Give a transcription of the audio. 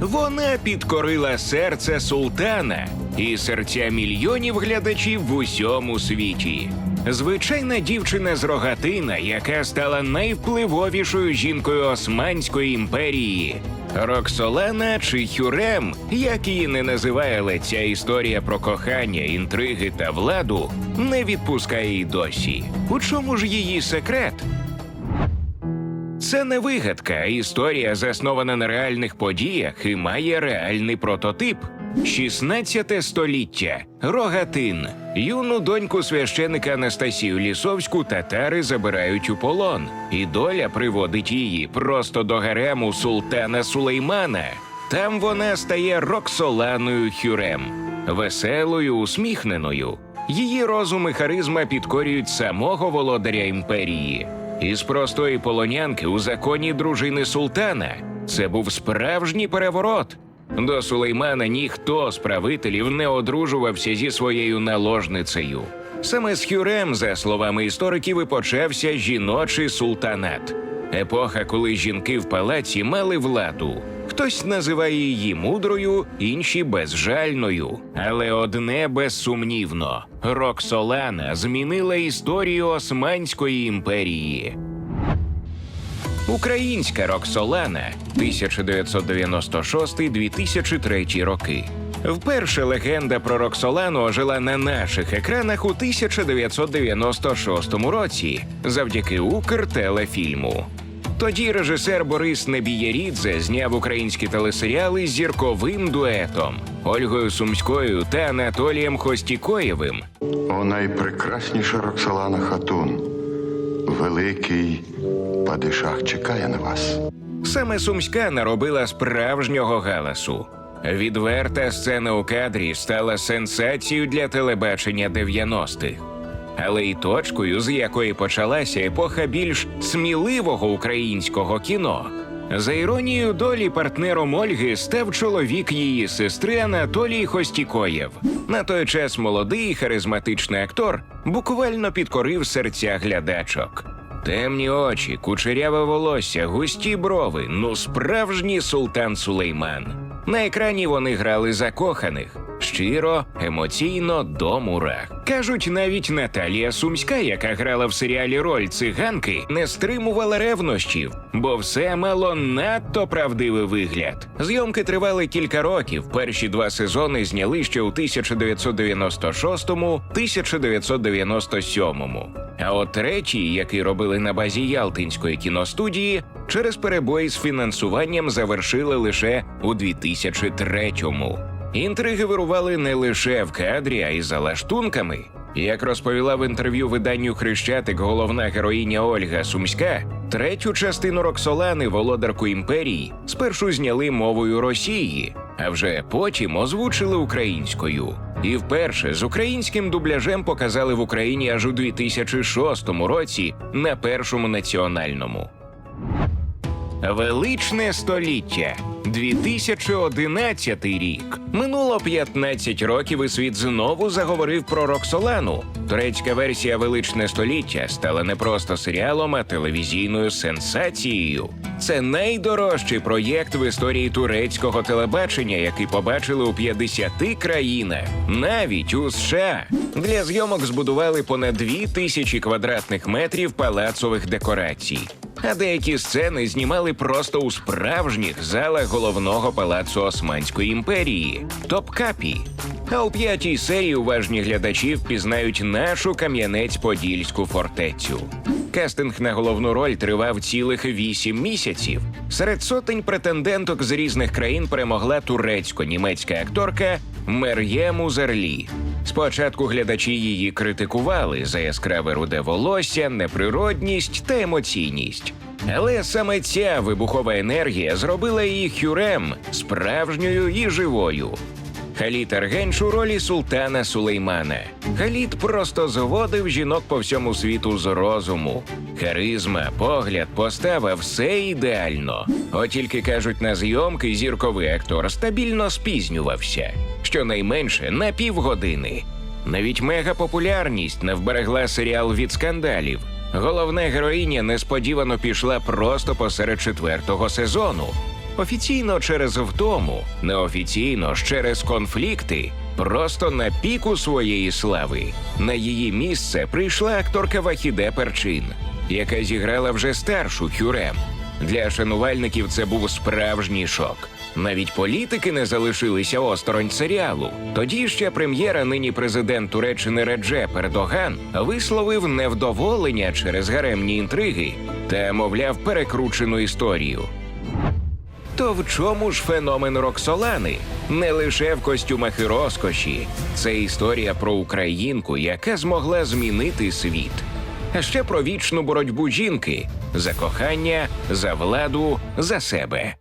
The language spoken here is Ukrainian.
Вона підкорила серце султана і серця мільйонів глядачів в усьому світі. Звичайна дівчина з рогатина, яка стала найвпливовішою жінкою Османської імперії. Роксолана чи Хюрем, як її не називає, але ця історія про кохання, інтриги та владу не відпускає й досі. У чому ж її секрет? Це не вигадка, а історія заснована на реальних подіях і має реальний прототип. 16 століття. Рогатин. Юну доньку священика Анастасію Лісовську татари забирають у полон, і доля приводить її просто до гарему султана Сулеймана. Там вона стає Роксоланою Хюрем, веселою, усміхненою. Її розум і харизма підкорюють самого володаря імперії. Із простої полонянки у законі дружини султана це був справжній переворот. До Сулеймана ніхто з правителів не одружувався зі своєю наложницею. Саме з Хюрем, за словами істориків, і почався жіночий султанат. Епоха, коли жінки в палаці мали владу. Хтось називає її мудрою, інші безжальною. Але одне безсумнівно: Роксолана змінила історію Османської імперії. Українська Роксолана 1996-2003 роки. Вперше легенда про Роксолану ожила на наших екранах у 1996 році завдяки Укртелефільму. Тоді режисер Борис Небієрідзе зняв українські телесеріали з зірковим дуетом Ольгою Сумською та Анатолієм Хостікоєвим. О найпрекрасніша Роксолана Хатун. Великий падишах чекає на вас. Саме Сумська наробила справжнього галасу. Відверта сцена у кадрі стала сенсацією для телебачення 90-х. Але й точкою, з якої почалася епоха більш сміливого українського кіно. За іронією долі партнером Ольги став чоловік її сестри Анатолій Хостікоєв. На той час молодий харизматичний актор буквально підкорив серця глядачок. Темні очі, кучеряве волосся, густі брови ну справжній султан Сулейман. На екрані вони грали закоханих щиро, емоційно до мурах. Кажуть, навіть Наталія Сумська, яка грала в серіалі роль циганки, не стримувала ревнощів, бо все мало надто правдивий вигляд. Зйомки тривали кілька років. Перші два сезони зняли ще у 1996-1997. А от третій, який робили на базі Ялтинської кіностудії, через перебої з фінансуванням завершили лише у 2003-му. Інтриги вирували не лише в кадрі, а й за лаштунками. Як розповіла в інтерв'ю виданню Хрещатик головна героїня Ольга Сумська, третю частину Роксолани, володарку імперії, спершу зняли мовою Росії, а вже потім озвучили українською. І вперше з українським дубляжем показали в Україні аж у 2006 році на першому національному. Величне століття 2011 рік. Минуло 15 років, і світ знову заговорив про Роксолану. Турецька версія Величне століття стала не просто серіалом, а телевізійною сенсацією. Це найдорожчий проєкт в історії турецького телебачення, який побачили у 50 країнах, навіть у США. Для зйомок збудували понад 2 тисячі квадратних метрів палацових декорацій. А деякі сцени знімали просто у справжніх залах головного палацу Османської імперії Топкапі. А у п'ятій серії уважні глядачі впізнають нашу Кам'янець-Подільську фортецю. Кастинг на головну роль тривав цілих вісім місяців. Серед сотень претенденток з різних країн перемогла турецько-німецька акторка Мер'єм Узерлі. Спочатку глядачі її критикували за яскраве руде волосся, неприродність та емоційність. Але саме ця вибухова енергія зробила її хюрем справжньою і живою. Халіт Аргенш у ролі султана Сулеймана. Халіт просто зводив жінок по всьому світу з розуму. Харизма, погляд, постава все ідеально. От тільки кажуть, на зйомки зірковий актор стабільно спізнювався, щонайменше на півгодини. Навіть мегапопулярність не вберегла серіал від скандалів. Головна героїня несподівано пішла просто посеред четвертого сезону. Офіційно через втому, неофіційно через конфлікти, просто на піку своєї слави. На її місце прийшла акторка Вахіде Перчин, яка зіграла вже старшу Хюрем. Для шанувальників це був справжній шок. Навіть політики не залишилися осторонь серіалу. Тоді ще прем'єра, нині президент Туреччини Реджеп Ердоган висловив невдоволення через гаремні інтриги та, мовляв, перекручену історію. То в чому ж феномен Роксолани? Не лише в костюмах і розкоші. Це історія про українку, яка змогла змінити світ. А ще про вічну боротьбу жінки за кохання, за владу, за себе.